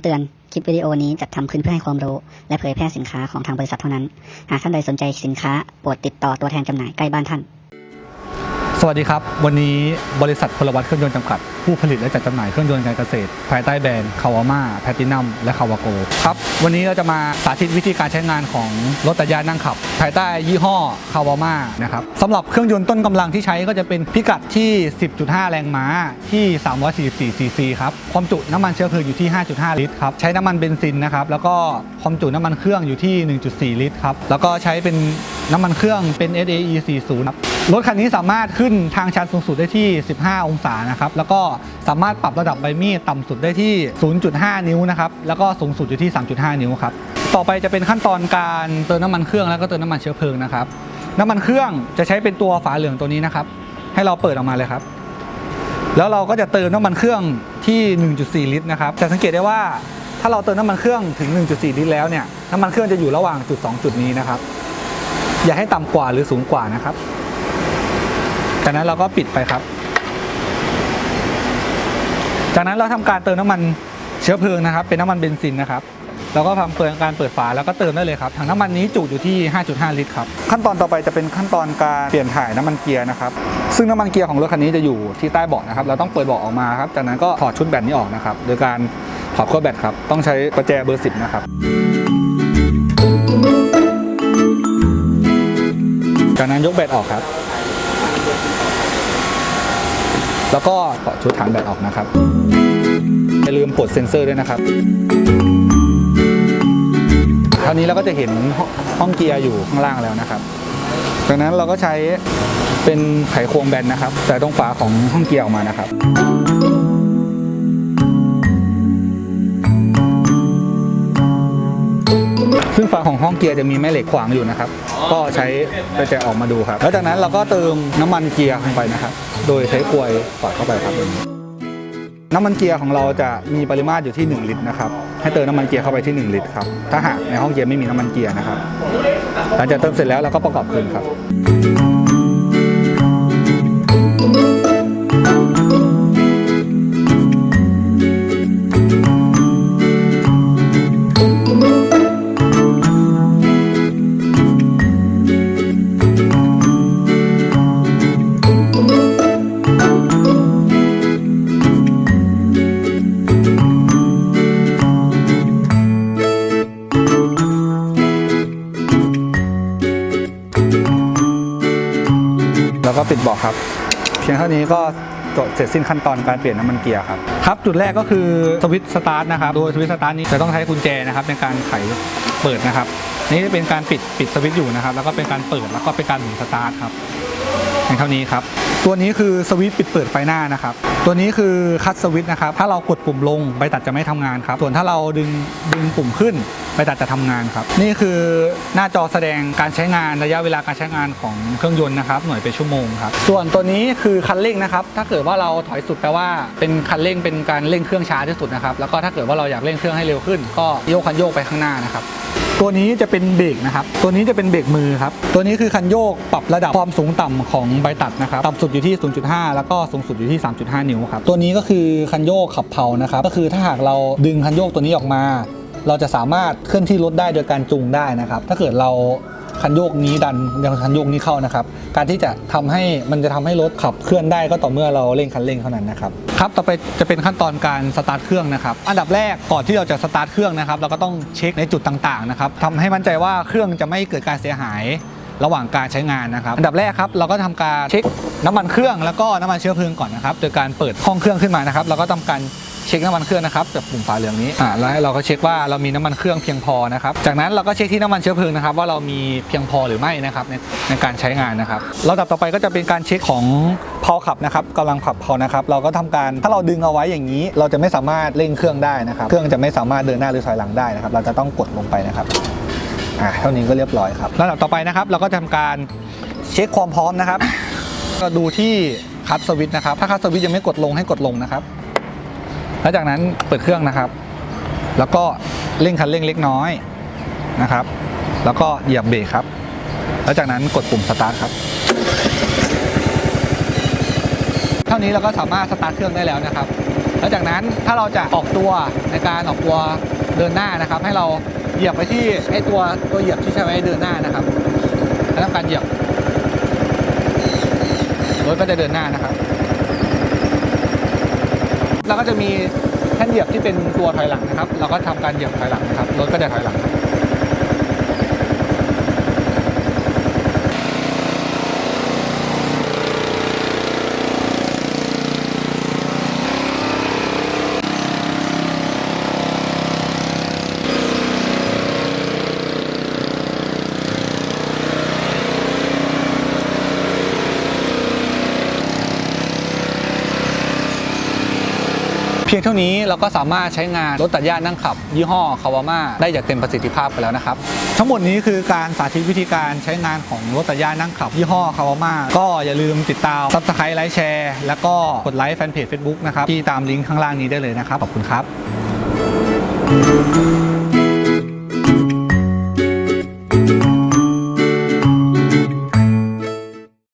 ำเตือน คลิปวิดีโอนี้จัดทำขึ้นเพื่อให้ความรู้ และเผยแพร่สินค้าของทางบริษัทเท่านั้น หากท่านใดสนใจสินค้า โปรดติดต่อตัวแทนจำหน่ายใกล้บ้านท่าน สวัสดีครับ วันนี้บริษัทพลวัตเครื่องยนต์จำกัด ผู้ผลิตและจัดจำหน่ายเครื่องยนต์การเกษตร ภายใต้แบรนด์คาวาม่าแพตินัมและคาวาโกครับ วันนี้เราจะมาสาธิตวิธีการใช้งานของรถตัดยานนั่งขับ ภายใต้ยี่ห้อคาวาม่านะครับสำหรับเครื่องยนต์ต้นกำลังที่ใช้ก็จะเป็นพิกัดที่ 10.5 แรงม้าที่ 344 ซีซีครับความจุน้ำมันเชื้อเพลิงอยู่ที่ 5.5 ลิตรครับใช้น้ำมันเบนซินนะครับแล้วก็ความจุน้ำมันเครื่องอยู่ที่ 1.4 ลิตรครับแล้วก็ใช้เป็นน้ำมันเครื่องเป็น SAE 40ครับ รถคันนี้สามารถขึ้นทางชันสูงสุดได้ที่ 15 องศานะครับ แล้วก็สามารถปรับระดับใบมีดต่ำสุดได้ที่ 0.5 นิ้วนะครับ แล้วก็สูงสุดอยู่ที่ 3.5 นิ้วครับ ต่อไปจะเป็นขั้นตอนการเติมน้ำมันเครื่องแล้วก็เติมน้ำมันเชื้อเพลิงนะครับ น้ำมันเครื่องจะใช้เป็นตัวฝาเหลืองตัวนี้นะครับ ให้เราเปิดออกมาเลยครับ แล้วเราก็จะเติมน้ำมันเครื่องที่ 1.4 ลิตรนะครับจะสังเกตได้ว่าถ้าเราเติมน้ำมันเครื่องถึง 1.4 ลิตรแล้วเนี่ยน้ำมันเครื่องจะอยู่ระหว่างจุด 2 จุดนี้นะครับ อย่าให้ต่ำกว่าหรือสูงกว่านะครับ จากนั้นเราก็ปิดไปครับ จากนั้นเราทำการเติมน้ำมันเชื้อเพลิงนะครับ เป็นน้ำมันเบนซินนะครับเราก็ทำเปิดการเปิดฝาแล้วก็เติมได้เลยครับถังน้ำมันนี้จุอยู่ที่ 5.5 ลิตรครับขั้นตอนต่อไปจะเป็นขั้นตอนการเปลี่ยนถ่ายน้ำมันเกียร์นะครับซึ่งน้ำมันเกียร์ของรถคันนี้จะอยู่ที่ใต้เบาะนะครับเราต้องเปิดเบาะออกมาครับจากนั้นก็ถอดชุดแบตนี้ออกนะครับโดยการถอดขั้วแบตครับต้องใช้ประแจเบอร์ 10 นะครับ จากนั้นยกแบตออกครับ แล้วก็ถอดชุดฐานแบตออกนะครับอย่าลืมปลดเซ็นเซอร์ด้วยนะครับคราวนี้เราก็จะเห็นห้องเกียร์อยู่ข้างล่างแล้วนะครับจากนั้นเราก็ใช้เป็นไขควงแบนนะครับ แต่ตรงฝาของห้องเกียร์ออกมานะครับ ซึ่งฝาของห้องเกียร์จะมีแม่เหล็กขวางอยู่นะครับ ก็ใช้ไปแจออกมาดูครับ แล้วจากนั้นเราก็เติมน้ำมันเกียร์ลงไปนะครับ โดยใช้กลวยสอดเข้าไปครับน้ำมันเกียร์ของเราจะมีปริมาตรอยู่ที่ 1 ลิตรนะครับให้เติมน้ำมันเกียร์เข้าไปที่ 1 ลิตรครับถ้าหากในห้องเกียร์ไม่มีน้ำมันเกียร์นะครับหลังจากเติมเสร็จแล้วเราก็ประกอบคืนครับ แล้วก็ปิดเบาะครับ เพียงเท่านี้ก็จบเสร็จสิ้นขั้นตอนการเปลี่ยนน้ำมันเกียร์ครับครับจุดแรกก็คือสวิตช์สตาร์ทนะครับโดยสวิตช์สตาร์ทนี้จะต้องใช้กุญแจนะครับในการไขเปิดนะครับ นี่จะเป็นการปิดปิดสวิตช์อยู่นะครับ แล้วก็เป็นการเปิดแล้วก็เป็นการหมุนสตาร์ทครับเพียงเท่านี้ครับ ตัวนี้คือสวิตช์ปิดเปิดไฟหน้านะครับ ตัวนี้คือคัตสวิตช์นะครับ ถ้าเรากดปุ่มลงใบตัดจะไม่ทำงานครับ ส่วนถ้าเราดึงดึงปุ่มขึ้นใบตัดจะทำงานครับ นี่คือหน้าจอแสดงการใช้งานระยะเวลาการใช้งานของเครื่องยนต์นะครับ หน่วยเป็นชั่วโมงครับ ส่วนตัวนี้คือคันเร่งนะครับ ถ้าเกิดว่าเราถอยสุดแปลว่าเป็นคันเร่งเป็นการเร่งเครื่องช้าที่สุดนะครับ แล้วก็ถ้าเกิดว่าเราอยากเร่งเครื่องให้เร็วขึ้น ก็โยกคันโยกไปข้างหน้านะครับ ตัวนี้จะเป็นเบรกนะครับ ตัวนี้จะเป็นเบรกมือครับ ตัวนี้คือคันโยกปรับระดับความสูงต่ำของใบตัดนะครับ ต่ำสุดอยู่ที่ 0.5 แล้วก็สูงสุดอยู่ที่ 3.5 นิ้วครับ ตัวนี้ก็คือคันโยกขับเผานะครับ ก็คือถ้าหากเราดึงคันโยกตัวนี้ออกมา เราจะสามารถเคลื่อนที่รถได้โดยการจูงได้นะครับ ถ้าเกิดเรา คันโยกนี้ดันยังคันโยกนี้เข้านะครับ การที่จะทำให้มันจะทำให้รถขับเคลื่อนได้ก็ต่อเมื่อเราเร่งคันเร่งเท่านั้นนะครับครับต่อไปจะเป็นขั้นตอนการสตาร์ทเครื่องนะครับอันดับแรกก่อนที่เราจะสตาร์ทเครื่องนะครับเราก็ต้องเช็คในจุดต่างๆนะครับทำให้มั่นใจว่าเครื่องจะไม่เกิดการเสียหายระหว่างการใช้งานนะครับ อันดับแรกครับเราก็ทำการเช็คน้ำมันเครื่องแล้วก็น้ำมันเชื้อเพลิงก่อนนะครับ โดยการเปิดห้องเครื่องขึ้นมานะครับ เราก็ทำการ เช็คน้ำมันเครื่องนะครับจากปุ่มฝาเหลืองนี้อ่าแล้วเราก็เช็คว่าเรามีน้ำมันเครื่องเพียงพอนะครับจากนั้นเราก็เช็คที่น้ำมันเชื้อเพลิงนะครับว่าเรามีเพียงพอหรือไม่นะครับในในการใช้งานนะครับลำดับต่อไปก็จะเป็นการเช็คของพาขับนะครับกำลังขับพานะครับเราก็ทำการถ้าเราดึงเอาไว้อย่างนี้ เราจะไม่สามารถเร่งเครื่องได้นะครับเครื่องจะไม่สามารถเดินหน้าหรือถอยหลังได้นะครับเราจะต้องกดลงไปนะครับอ่าเท่านี้ก็เรียบร้อยครับลำดับต่อไปนะครับเราก็ทำการเช็คความพร้อมนะครับ ก็ดูที่คัตสวิตช์นะครับถ้าคัตสวิตช์ยังไม่กดลงให้กดลงนะครับ แล้วจากนั้นเปิดเครื่องนะครับ แล้วก็เร่งคันเร่งเล็กน้อยนะครับ แล้วก็เหยียบเบรกครับ แล้วจากนั้นกดปุ่มสตาร์ทครับ เท่านี้เราก็สามารถสตาร์ทเครื่องได้แล้วนะครับ แล้วจากนั้นถ้าเราจะออกตัวในการออกตัวเดินหน้านะครับ ให้เราเหยียบไปที่ไอ้ตัวตัวเหยียบที่ใช้ไว้เดินหน้านะครับแล้วทำการเหยียบรถก็จะเดินหน้านะครับ เราก็จะมีแท่นเหยียบที่เป็นตัวถอยหลังนะครับ เราก็ทำการเหยียบถอยหลังนะครับรถก็จะถอยหลัง พียงเท่านี้เราก็สามารถใช้งานรถตัดหญ้านั่งขับ ยี่ห้อคาวาม่าได้อย่างเต็มประสิทธิภาพไปแล้วนะครับ ทั้งหมดนี้คือการสาธิตวิธีการใช้งานของรถตัดหญ้านั่งขับ ยี่ห้อคาวาม่าก็อย่าลืมติดตาม Subscribe ไลค์แชร์แล้วก็กดไลค์แฟนเพจ Facebook นะครับที่ตามลิงก์ข้างล่างนี้ได้เลยนะครับขอบคุณครับ